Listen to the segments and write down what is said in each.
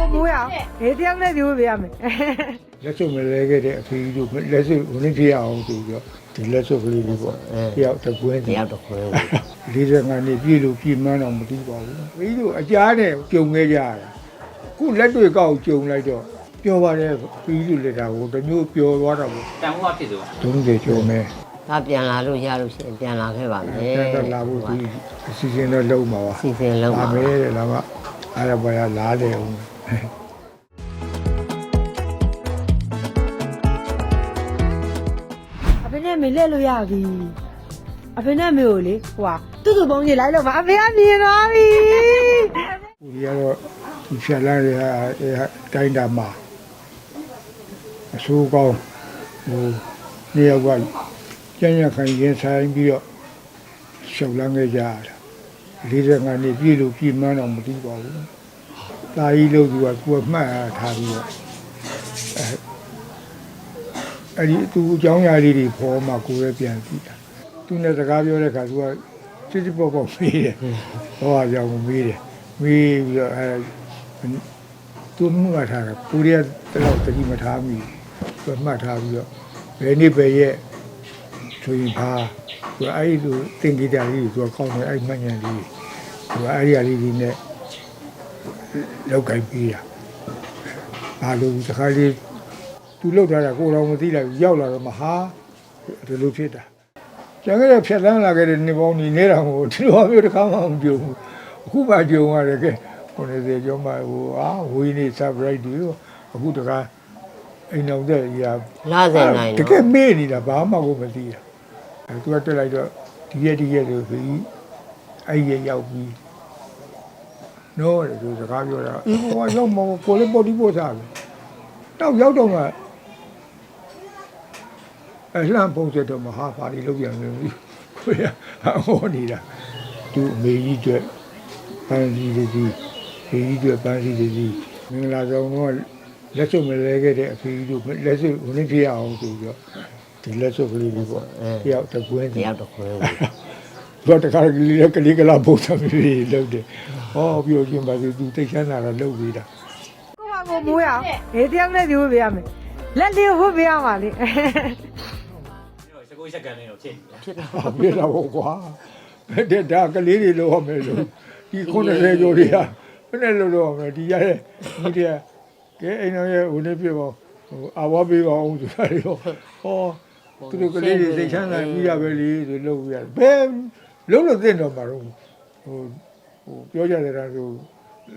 ကိုမိုးရအောင်ဘေးတယောက်နဲ့ဒီလိုပြရမယ်လက်စွပ်မလဲခဲ့တဲ့အဖေကြီးတို့လက်စွပ်ဝင်ဖြစ်အောင်ဆိုပြီးတော့ဒီလက်စွပ်ကလေးလေးပေါ့တယောက်တစ်ကွင်းတယောက်တစ်ခွဲ45နှစ်ပြည့်လို့ပြည့်မှန်းတော့မသိပါဘူး။ပြီးတော့အကြားနဲ့ကြုံခဲ့ကြရတာ။ခုလက်တွေကောက်ကြုံလိုက်တော့ပျော်ပါတယ်ပြီးလို့လက်တာကိုတမျိုးပျော်သွားတာပေါ့တန်ဖိုးအဖြစ်ဆို။30ကျော်မယ်ဒါပြန်လာလို့ရလို့ရှိရင်ပြန်လာခဲ့ပါမယ်။တန်တော့လာဖို့ဒီအစီအစဉ်တော့လုံးပါပါစီစဉ်လုံး။ပါဒါမဲတဲ့လာမအားရပါရလားတယ်အောင် အဖေနဲ့မေလက်လို့ရပြီအဖေနဲ့မေကိုလေဟိုဟာတူတူပုံကြီးလိုက်လို့ပါအဖေကမြင်သွားပြီ။ကိုကြီးကတော့ဒီဖြတ်လာတဲ့ဟာအဲဟာတိုင်းတာမှာအဆိုးကောင်းဟိုနေရာကကျန်ရခိုင်ရင်ဆိုင်ပြီးတော့ရှောက်လန်းခဲ့ကြရတာ။45နှစ်ပြည့်လို့ပြည့်မှန်းတော့မသိပါဘူး။ တာကြီးလို့သူကကိုယ်မှတ်ထားပြီးတော့အဲအဲ့ဒီသူအကြောင်းအရာလေးတွေပေါ်မှာကိုယ်ပဲပြန်ကြည့်တာ။သူနဲ့စကားပြောတဲ့အခါသူကစစ်စစ်ပေါ့ပေါ့မေးတယ်။ဟောအကြောင်းကိုမေးတယ်။မေးပြီးတော့အဲသူမှတ်ထားတာကိုရီးယားတလောက်တတိမထားမိဘူးသူမှတ်ထားပြီးတော့ဘယ်နေ့ပဲရဲ့ဆိုရင်ဘာသူအဲ့ဒီလိုသင်္ကေတလေးကိုသူကောင်းတယ်အဲ့မှတ်ဉာဏ်လေးသူအဲ့ဒီအလေးလေးနဲ့ လောက်ကင်ပြီးတာဘာလို့တခါလေးသူလောက်ထားတာကိုယ်တော်မသိလိုက်ဘူးရောက်လာတော့မဟာဒီလိုဖြစ်တာကျန်ခဲ့တဲ့ဖြတ်လန်းလာခဲ့တဲ့နေပေါင်းနေနေတာဟိုဒီလိုမျိုးတစ်ခါမှမကြုံဘူးအခုမှကြုံရတယ်ကဲ90ကျော်မှဟိုအာဝီနေ surprise ဒီအခုတခါအိမ်အောင်တဲ့ကြီးကလာစင်နိုင်တတော့ကယ်မေ့နေတာဘာမှကိုမသိတာအဲသူကတက်လိုက်တော့ဒီရက်ဒီရက်ဆိုပြီးအဲ့ရရောက်ပြီး နော်တဲ့သူစကားပြောတာအေးဘောကရောက်မပေါ်လေပေါ်ဒီပေါ်စားပဲတော့ရောက်တော့မှအလှမ်းပုံစံတော့မဟာပါလီလောက်ပြန်လို့ခွေးဟောနေတာသူအမေကြီးအတွက်ပန်းစီတည်းဖေကြီးအတွက်ပန်းစီတည်းမင်္ဂလာဆောင်တော့လက်စွပ်မလဲခဲ့တဲ့အဖေကြီးတို့လက်စွပ်ဝင်ဖြစ်အောင်ဆိုပြီးတော့ဒီလက်စွပ်ကလေးလေးပေါ့တယောက်တစ်ကွင်းတယောက်တစ်ခွဲ သူကတခါကလေးလည်းကလေးကလာပုံစံမျိုးတွေလုပ်တယ်ဟောပြောချင်းပါသူသိချမ်းသာတာလုပ်ပြီးတာကိုမကိုမိုးရအောင်ဘေးတယောက်နဲ့ဒီလိုပြရမယ်လက်လေးဟုတ်ပြရမှာလေစကိုးချက်ကန်နေတော့ဖြစ်နေတယ်ဖြစ်တော့ဟာပြတာပေါ့ကွာတဲ့ဒါကလေးတွေလို့ဟောမယ်လို့ဒီ90ကျော်တွေကဘယ်နဲ့လို့လို့ဟောမယ်ဒီရတဲ့ဒီတည်းကဲအိမ်တော်ရဲ့ဝင်နေပြပါဟိုအဝါပေးပါအောင်ဆိုတာတွေဟောဟောသူတို့ကလေးတွေသိချမ်းသာပြီးရပဲလေဆိုလုပ်ပြီးရတယ်ဘယ် လုံးလို့သိတော့မှာတော့ဟိုဟိုပြောကြတယ်တာဆို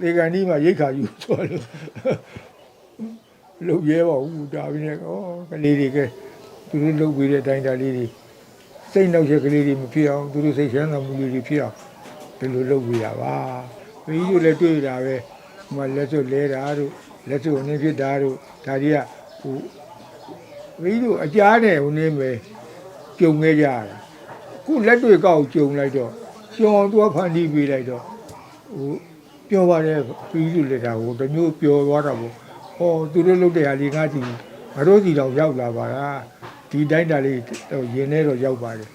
လေကန်ဒီမှာရိတ်ခါယူဆိုလို့လုပ်ရဲပါဘူးဒါပြီးနေဩကလေးတွေကသူတို့လုပ်ပြီးတဲ့အတိုင်းဒါလေးတွေစိတ်နှောက်ရက်ကလေးတွေမဖြစ်အောင်သူတို့စိတ်ချမ်းသာမှုလေးတွေဖြစ်အောင်ဒီလိုလုပ်ပြရပါဘီတို့လည်းတွေ့တာပဲဟိုမှာလက်စွပ်လဲတာတို့လက်စွပ်အနေဖြစ်တာတို့ဒါတွေကဟိုဘီတို့အကြားနဲ့ဟိုနေမယ်ကြုံခဲ့ကြရတာ ခုလက်တွေကောက်ကြုံလိုက်တော့ကျော်သူကဖန်တီးပေးလိုက်တော့ဟိုပြောပါတယ်ဘီတို့လက်တာကိုတမျိုးပျော်သွားတာပေါ့ဟောသူတို့လုပ်တဲ့ဟာလေးငါကြည့်ငါတို့စီတော့ရောက်လာပါလားဒီတိုင်းတာလေးတော့ရင်ထဲတော့ရောက်ပါတယ်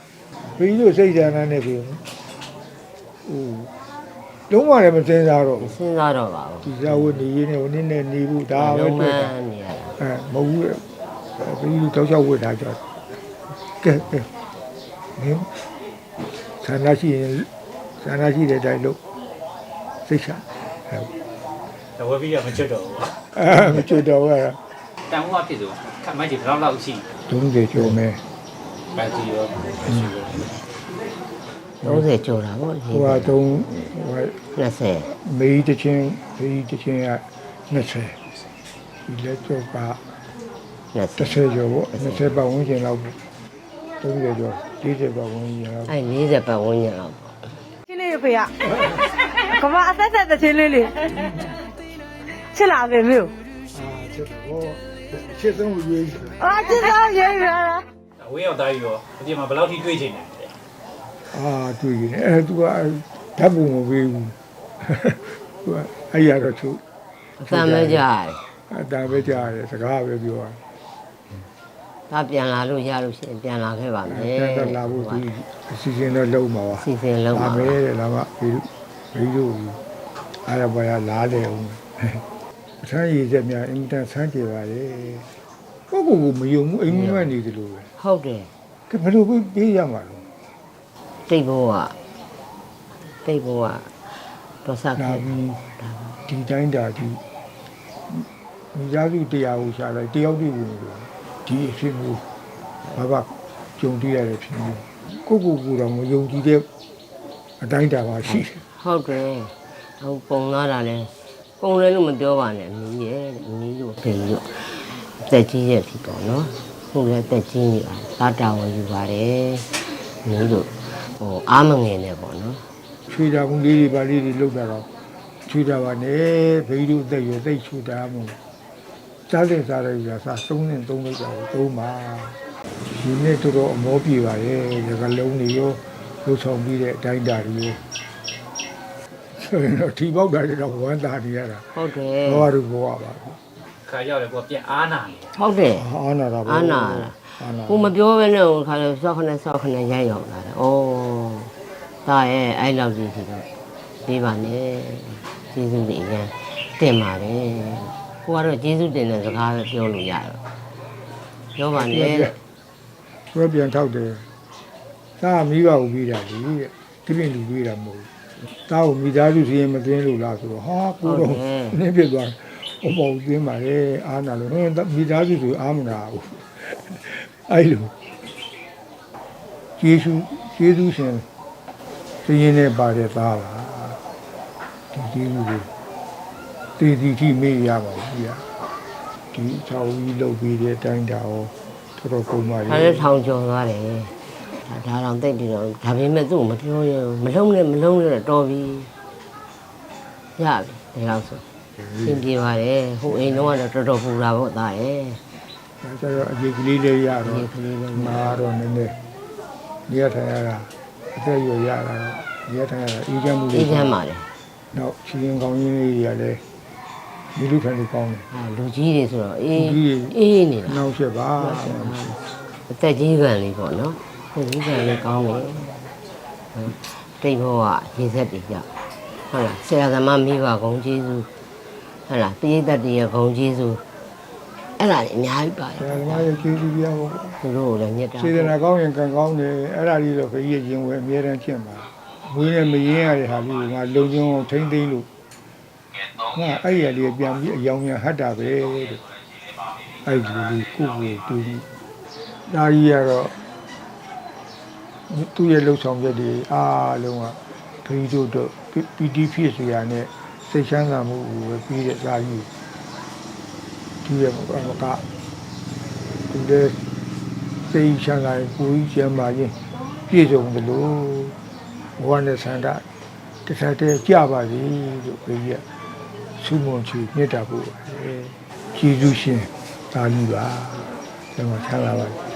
ဘီတို့စိတ်ဆန္ဒနဲ့ဆိုရင်ဟိုလုံးဝလည်းမစင်စားတော့ဘူးစဉ်းစားတော့ပါဘူးဒီဇာဝတ်နေရင်းနဲ့ဟိုနည်းနဲ့နေဘူးဒါပဲလုံးမတွေ့တာနေရတာအဲမဟုတ်ဘူးဘီတို့တောက်ချောက်ဝတ်ထားကြကဲကဲ မင်းဆန္ဒရှိရင်ဆန္ဒရှိတဲ့အတိုင်းလို့စိတ်ချအဲတဝဲပြီးတော့မချွတ်တော့ဘူးအဲမချွတ်တော့ဘူးတန်ဖိုးအဖြစ်ဆိုခက်မိုက်ကြီးဘယ်လောက်လောက်ရှိ30ကျော်မယ်ပန်းစီရောမရှိဘူး30ကျော်တာပေါ့ဟိုဟာတုံးဟို20မေးတချင်းမေးတချင်းက20ဒီလက်ကျော်က20 30ကျော်ပေါ့20ပတ်ဝန်းကျင်လောက်ပေါ့30ကျော် 40ပတ်ဝန်းကျင်လောက်အဲ့40ပတ်ဝန်းကျင်လောက်ပေါ့ချင်းလေးဖေရကမအသက်သက်တဲ့ချင်းလေးလေးချစ်လာပဲမြို့အာချက်တော့ချစ်ဆုံးရွေးအာချစ်စားရေးရတာအဝေးရောက်သားကြီးရောအပြင်မှာဘယ်လောက်ထိတွေးချင်တယ်အာတွေ့ရင်အဲသူကဓာတ်ပုံမပေးဘူးသူကအဲ့ရတော့သူအသံမကြရတယ်အတန်ပဲကြားတယ်စကားပဲပြောတာ ဒါပြန်လာလို့ရလို့ရှိရင်ပြန်လာခဲ့ပါမယ်တန်တော့လာဖို့သူအစီအစဉ်တော့လုံးပါပါစီစဉ်လုံးလာပါမယ်တဲ့လာမဘီဘီတို့အားရပါရလားလေအောင်အထမ်းရည်စက်များအင်တန်ဆန်းကြပါလေကိုကိုကိုမယုံဘူးအိမ်မက်နေတယ်လို့ပဲဟုတ်တယ်ကဲဘယ်လိုပေးရမှာလဲတိတ်ဘိုးကတိတ်ဘိုးကတော့ဆက်ဒါခဲ့ပြီးဒီတိုင်းတာဒီမိသားစုတရားကိုရှာလိုက်တယောက်တည်းဝင်လို့ ဒီအဖြစ်မျိုးဘာဘာကြုံတွေ့ရတဲ့ဖြစ်မျိုးကိုကိုကိုတော့မယုံကြည်တဲ့အတိုင်းတာပါရှိတယ်ဟုတ်တယ်ဟိုပုံလာတာလဲပုံလဲလို့မပြောပါနဲ့အမီးရဲ့တဲ့အမီးတို့ဖေတို့တက်ကြီးရဲ့ဖြစ်ပေါ့နော်ဟုတ်လဲတက်ကြီးနေတာသာတာဝန်ယူပါတယ်အမီးတို့ဟိုအားမငယ်နဲ့ပေါ့နော်ချွေတာဘူးလေးတွေပါလေးတွေလောက်တာတော့ချွေတာပါနဲ့ဘိတို့သက်ရသိတ်ချွေတာမို့ စားတဲ့စားတဲ့ကြာစားသုံးနဲ့သုံးလိုက်တာကိုသုံးပါဒီနေ့တော်တော်အမောပြေပါရဲ့ဒီကလုံးတွေရောလှုပ်ဆောင်ပြီးတဲ့အတိုင်းတာတွေရောဆိုရင်တော့ထီပေါက်တာတွေတော့ဝမ်းသာနေရတာဟုတ်တယ်ဘောရူဘောပါခါရောက်တယ်ကိုကပြန်အားနာနေဟုတ်တယ်အာနာတာဘောအာနာအာနာကိုမပြောဘဲနဲ့ဟိုခါလဲစောက်ခနဲ့စောက်ခနဲ့ရိုက်ရောက်လာတယ်။အော်ဒါရဲ့အဲ့လောက်ကြီးရှိတော့ပေးပါနဲ့ကျေးဇူးတွေအရင်တင်ပါတယ်။ ကိုကတော့ကျေးဇူးတင်တဲ့စကားပဲပြောလို့ရတော့ပြောပါနဲ့တဲ့ဆွဲပြန်ထောက်တယ်သာမိဘကိုပြီးတာလေဒီပြင်လူပြီးတာမဟုတ်ဘူးတာကိုမိသားစုစီရင်မသိလို့လားဆိုတော့ဟာကိုတော့နည်းပြသွားအမောသိမ်းပါလေအာနာလို့ဟင်းမိသားစုဆိုအာမနာဘူးအဲ့လိုယေရှုယေရှုရှင်သိရင်နဲ့ပါတဲ့သားပါဒီဒီလူ တွေတည်တည်ထိမေ့ရပါဘူးကြီးဒီချောင်းကြီးလုတ်ပြီးတဲ့အတိုင်းတာရောတော်တော်ပုံမှန်။ဒါလည်းထောင်ကျော်သွားတယ်။ဒါဒါတော့တိတ်ပြီးတော့ဒါပေမဲ့သူ့ကိုမပြောရဘူးမလုံးနဲ့မလုံးနဲ့တော့တော်ပြီ။ရပြီဒါတော့ဆိုသင်ပြေပါတယ်ဟိုအိမ်တော့ကတော့တော်တော်ပူတာပေါ့သားရဲ့ဒါကြတော့အရေးကလေးလေးရဒီတော့ကလေးလေးမာတော့နည်းနည်းနေရထိုင်ရတာအသက်ရွယ်ရတာနေရထိုင်ရတာအေးချမ်းမှုအေးချမ်းပါတယ်နောက်ချီရင်ကောင်းရင်းလေးတွေကလည်း မိလူခံလေးကောင်းတယ်အာလူကြီးတွေဆိုတော့အေးလူကြီးတွေအေးနေတာနောက်ဆက်ပါအသက်ကြီးခံလေးပေါ့နော်အသက်ကြီးခံလေးကောင်းတယ်ဟုတ်တိတ်ဘောကရေဆက်တွေကြောက်ဟုတ်လားဆရာသမားမိဘဂုံကျေးဇူးဟုတ်လားတရိတ်တတ်တွေရဲ့ဂုံကျေးဇူးအဲ့ဒါတွေအများကြီးပါတဆယ်ရာသမားရဲ့ကျေးဇူးပြဖို့သူတို့ကိုလည်းမြတ်တာစေတနာကောင်းရင်ကံကောင်းတယ်အဲ့ဒါလေးတော့ခကြီးရင်ဝယ်အများတန်းဖြစ်မှာဝင်းနဲ့မရင်းရတဲ့ဟာလေးကငါလုံချုံအောင်ထိမ့်သိမ့်လို့ ငါအဲ့ရလေးပြန်ပြီးအယောင်ပြန်ဟတ်တာပဲတဲ့အဲ့ဒီလေးကိုကိုတူပြီးဒါကြီးကတော့သူ့ရဲ့လှုပ်ဆောင်ချက်တွေအားလုံးကခရီးတို့တော့ပီတီဖြစ်စရာနဲ့စိတ်ချမ်းသာမှုကိုပဲပြီးတဲ့စာကြီးဒီရဲ့မကမကသူလည်းစိတ်ချမ်းသာကိုယ်ကြီးကျမ်းပါရင်ပြည့်စုံတယ်လို့ဘဝနဲ့ဆန္ဒတစ်ထပ်တည်းကြပါစေလို့ဘုရား ဆုမွန်ချီမြတ်တာပို့ပါတယ်ကျေးဇူးရှင်သာလီပါကျွန်တော်ချမ်းသာပါ